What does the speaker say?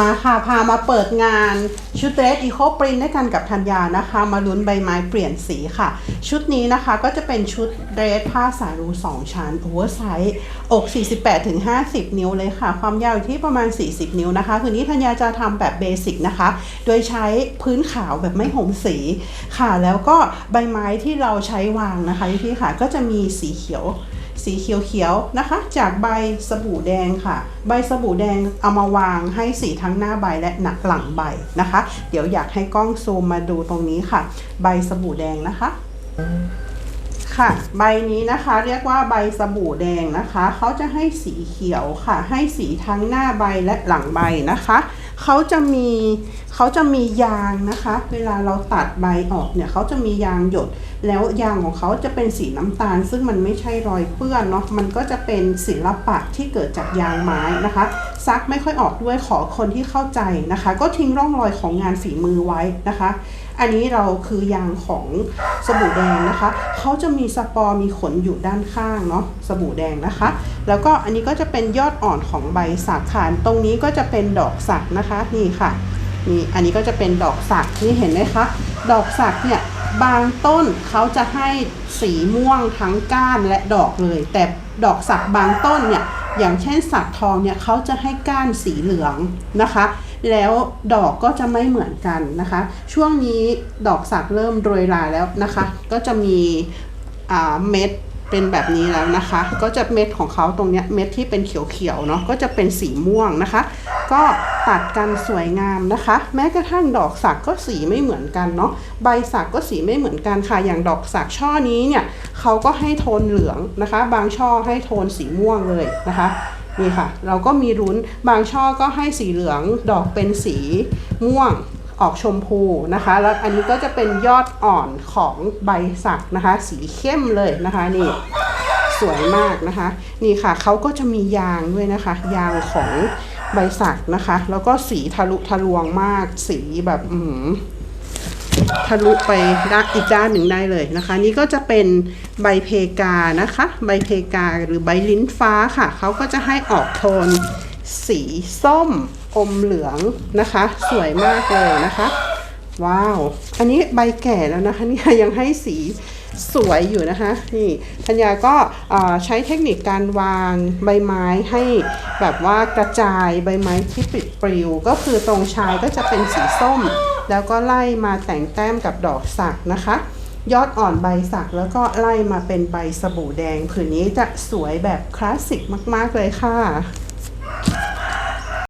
มาค่ะพามาเปิดงานชุดเดรสอีโคปรินด้วยกันกับธัญญานะคะ มาลุ้นใบไม้เปลี่ยนสีค่ะ ชุดนี้นะคะก็จะเป็นชุดเดรสผ้าสายรู2ชั้นโอเวอร์ไซส์อก 48ถึง50 นิ้วเลยค่ะ ความยาวอยู่ที่ประมาณ 40 นิ้วนะคะ คืนนี้ธัญญาจะทำแบบเบสิกนะคะ โดยใช้พื้นขาวแบบไม่ห่มสีค่ะ แล้วก็ใบไม้ที่เราใช้วางนะคะพี่ค่ะก็จะมีสีเขียว สีเขียวๆนะคะ จากใบสบู่แดงค่ะ ใบสบู่แดงเอามาวางให้สีทั้งหน้าใบและหนักหลังใบนะคะ เดี๋ยวอยากให้กล้องซูมมาดูตรงนี้ค่ะ ใบสบู่แดงนะคะ ค่ะ ใบนี้นะคะเรียกว่าใบสบู่แดงนะคะ เขาจะให้สีเขียวค่ะ ให้สีทั้งหน้าใบและหลังใบนะคะ เขาจะมีเขาจะมียางนะคะ เวลาเราตัดใบออกเนี่ยเขาจะมียางหยด แล้วยางของเขาจะเป็นสีน้ำตาล ซึ่งมันไม่ใช่รอยเปื้อนเนาะมันก็จะเป็นศิลปะที่เกิดจากยางไม้นะคะ ซักไม่ค่อยออกด้วยขอคนที่เข้าใจนะคะ ก็ทิ้งร่องรอยของงานฝีมือไว้นะคะ อันนี้เราคือยางของสบู่แดงนะคะ เขาจะมีสปอร์มีขนอยู่ด้านข้างเนาะสบู่แดงนะคะ แล้วก็อันนี้ก็จะเป็นยอดอ่อนของใบสักค่ะตรงนี้ก็จะเป็นดอกสักนะคะนี่ค่ะนี่อันนี้ก็จะเป็นดอกสักนี่เห็นไหมคะ ดอกสักเนี่ยบางต้นเขาจะให้สีม่วงทั้งก้านและดอกเลย แต่ดอกสักบางต้นเนี่ยอย่างเช่นสักทองเนี่ยเขาจะให้ก้านสีเหลืองนะคะ แล้วดอกก็จะไม่เหมือนกันนะคะ ช่วงนี้ดอกสักเริ่มโรยลาแล้วนะคะ ก็จะมีเม็ดเป็นแบบนี้แล้วนะคะ ก็จะเม็ดของเขาตรงเนี้ยเม็ดที่เป็นเขียวๆเนาะก็จะเป็นสีม่วงนะคะ ก็ตัดกันสวยงามนะคะ แม้กระทั่งดอกสักก็สีไม่เหมือนกันเนาะใบสักก็สีไม่เหมือนกันค่ะ อย่างดอกสักช่อนี้เนี่ยเขาก็ให้โทนเหลืองนะคะ บางช่อให้โทนสีม่วงเลยนะคะ นี่ค่ะ เราก็มีรุ้นบางช่อก็ให้สีเหลืองดอกเป็นสีม่วงออกชมพูนะคะ แล้วอันนี้ก็จะเป็นยอดอ่อนของใบสักนะคะ สีเข้มเลยนะคะนี่สวยมากนะคะ นี่ค่ะเขาก็จะมียางด้วยนะคะ ยางของใบสักนะคะ แล้วก็สีทะลุทะลวงมากสีแบบอือหือ ทะลุไปด้านอีกด้านหนึ่งได้เลยนะคะ นี่ก็จะเป็นใบเพกานะคะ ใบเพกาหรือใบลิ้นฟ้าค่ะเขาก็จะให้ออกโทน สีส้มอมเหลืองนะคะ สวยมากเลยนะคะ ว้าว อันนี้ใบแก่แล้วนะคะนี่ยังให้สีสวยอยู่นะคะนี่ธัญญาก็ใช้เทคนิคการวางใบไม้ให้แบบว่ากระจายใบไม้ที่ปิดปลิว ก็คือตรงชายก็จะเป็นสีส้ม แล้วก็ไล่มาแต่งแต้มกับดอกสักนะคะ ยอดอ่อนใบสักแล้วก็ไล่มาเป็นใบสบู่แดงผืนนี้จะสวยแบบคลาสสิกมาก ๆ เลยค่ะ